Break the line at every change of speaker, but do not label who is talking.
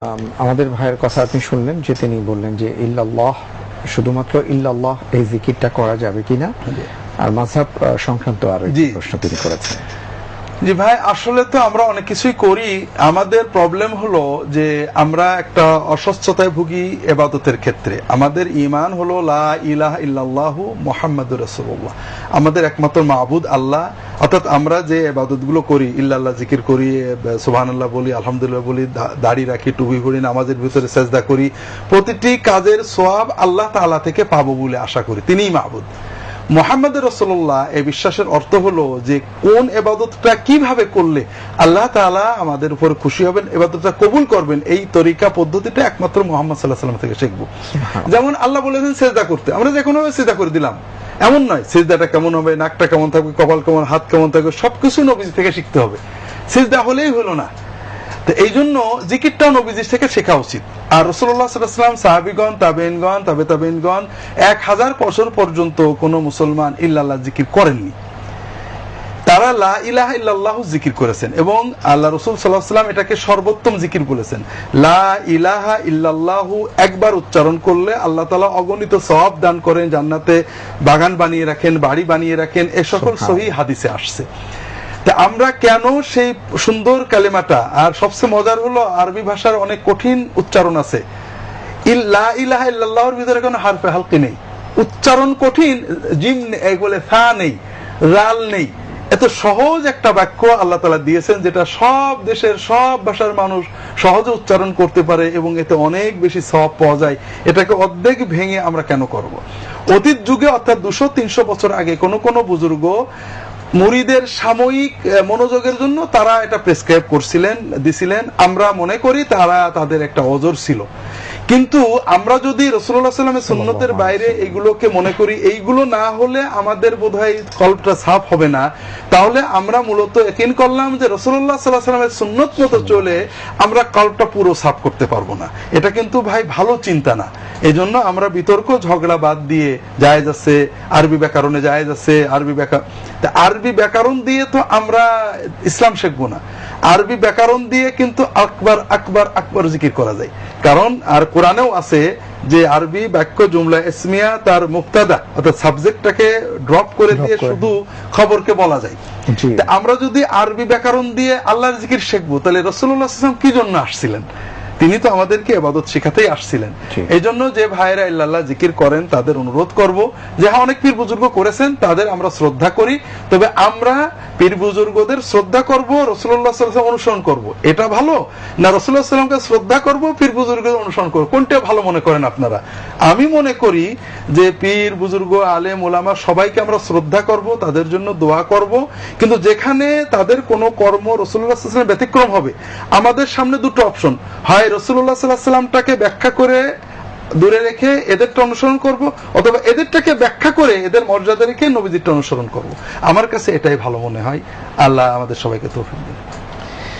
আম, আমাদের ভাইয়ের কথা আপনি শুনলেন যে তিনি বললেন যে ইল্লাল্লাহ শুধুমাত্র ইল্লাল্লাহ এই জিকিরটা করা যাবে কিনা? আর মাঝহাব সংক্রান্ত আর। প্রশ্ন তিনি করেছেন।
জি ভাই, আসলে তো আমরা অনেক কিছুই করি। আমাদের প্রবলেম হলো যে আমরা একটা অসুস্থতায় ভুগি এবাদতের ক্ষেত্রে। আমাদের ইমান হলো লা ইলাহ ইল্লাল্লাহু মোহাম্মদুর রাসূলুল্লাহ। আমাদের একমাত্র মাহবুদ আল্লাহ। অর্থাৎ আমরা যে এবাদতগুলো করি, ইল্লাল্লাহ জিকির করি সুবহানাল্লাহ বলি, আলহামদুলিল্লাহ বলি দাড়ি রাখি, টুপি পরি, নামাজের ভিতরে সেজদা করি। প্রতিটি কাজের সোয়াব আল্লাহ তাআলা থেকে পাবো বলে আশা করি। তিনিই মাহবুদ মোহাম্মদ রসল্লাহ এই বিশ্বাসের অর্থ হলো যে কোন এবাদতটা কীভাবে করলে আল্লাহ তাআলা আমাদের উপর খুশি হবেন এবাদতটা কবুল করবেন এই তরিকা পদ্ধতিটা একমাত্র মোহাম্মদ সাল্লাহ সাল্লাম থেকে শিখব। যেমন আল্লাহ বলেছেন সেজদা করতে। আমরা যে কোনোভাবে সেজদা করে দিলাম। এমন নয় সেজদাটা কেমন হবে নাকটা কেমন থাকবে কপাল কেমন হাত কেমন থাকবে সবকিছু নবীজি থেকে শিখতে হবে। সেজদা হলেই হলো না। তো এই জন্য জিকিরটাও নবীজির থেকে শেখা উচিত। আর রসুল্লাহ সাল্লাম সাহাবিগণ তাবেনগণ তাবে তাবেনগণ এক হাজার বছর পর্যন্ত কোন মুসলমান ইল্লাল্লাহ জিকির করেননি। তারা লা ইলাহা ইল্লাল্লাহ জিকির করেছেন এবং আল্লাহ রসুল সাল্লাহ সাল্লাম এটাকে সর্বোত্তম জিকির বলেছেন। লা ইলাহা ইল্লাল্লাহু একবার উচ্চারণ করলে আল্লাহ তালা অগণিত সওয়াব দান করেন জান্নাতে বাগান বানিয়ে রাখেন বাড়ি বানিয়ে রাখেন এ সকল সহি হাদিসে আসছে। তা আমরা কেন সেই সুন্দর কালেমাটা? আর সবচেয়ে মজার হলো আরবি ভাষার অনেক কঠিন উচ্চারণ আছে। ইল্লা ইলাহা ইল্লাল্লাহর ভিতরে কোনো হারফে হালকি নেই। উচ্চারণ কঠিন, জিম ফা নেই, রাল নেই। এত সহজ একটা বাক্য আল্লাহ তালা দিয়েছেন যেটা সব দেশের সব ভাষার মানুষ সহজে উচ্চারণ করতে পারে এবং এতে অনেক বেশি সব পাওয়া যায়। এটাকে অর্ধেক ভেঙে আমরা কেন করব। অতীত যুগে অর্থাৎ দুশো তিনশো বছর আগে কোনো কোনো বুজুর্গ মুরিদের সাময়িক মনোযোগের জন্য তারা এটা প্রেসক্রাইব করছিলেন, দিছিলেন। আমরা মনে করি তারা তাদের একটা অজর ছিল। কিন্তু আমরা যদি রসুল্লাহ সাল্লামের সুন্নতের বাইরে এইগুলোকে মনে করি এইগুলো না হলে আমাদের বোধহয় কল্পটা সাফ হবে না। তাহলে আমরা মূলত একিন করলাম যে রসুল্লাহ সাল্লাহ সাল্লামের সুন্নত মতো চলে আমরা কল্পটা পুরো সাফ করতে পারব না। এটা কিন্তু ভাই ভালো চিন্তা না। এই জন্য আমরা বিতর্ক ঝগড়া বাদ দিয়ে যায় যাচ্ছে আরবি ব্যাকরণে যায় যাচ্ছে আরবি ব্যাকরণ তা আরবি ব্যাকরণ দিয়ে তো আমরা ইসলাম শিখব না। আরবি ব্যাকরণ দিয়ে কিন্তু আকবার আকবার আকবার জিকির করা যায়। কারণ আর কোরআনেও আছে যে আরবি বাক্য জুমলা ইসমিয়া তার মুক্তাদা অর্থাৎ সাবজেক্টটাকে ড্রপ করে দিয়ে। শুধু খবরকে বলা যায়। আমরা যদি আরবি ব্যাকরণ দিয়ে আল্লাহর জিকির শিখব তাহলে রসুল্লাহ কি জন্য আসছিলেন? তিনি তো আমাদেরকে এবাদত শেখাতেই আসছিলেন। এই জন্য যে ভাইরা ইল্লাল্লাহ জিকির করেন তাদের অনুরোধ করব যে হ্যাঁ অনেক পীর বুজুর্গ করেছেন তাদের আমরা শ্রদ্ধা করি। তবে আমরা পীর বুজুর্গদের শ্রদ্ধা করব রসুল্লাহ সাল্লাম অনুসরণ করব। এটা ভালো? না রসুল্লাহ সাল্লামকে শ্রদ্ধা করব পীর বুজুর্গদের অনুসরণ করব? কোনটা ভালো মনে করেন আপনারা? আমি মনে করি যে পীর বুজুর্গ আলেম ওলামা সবাইকে আমরা শ্রদ্ধা করব তাদের জন্য দোয়া করব। কিন্তু যেখানে তাদের কোনো কর্ম রসুল্লাহ সাল্লাম ব্যতিক্রম হবে আমাদের সামনে দুটো অপশন। হয় রসুল্লাহ সাল্লাহ সাল্লামটাকে ব্যাখ্যা করে দূরে রেখে এদেরটা অনুসরণ করব, অথবা এদেরটাকে ব্যাখ্যা করে এদের মর্যাদা রেখে নবীদেরটা অনুসরণ করব। আমার কাছে এটাই ভালো মনে হয়। আল্লাহ আমাদের সবাইকে তৌফিক দিন।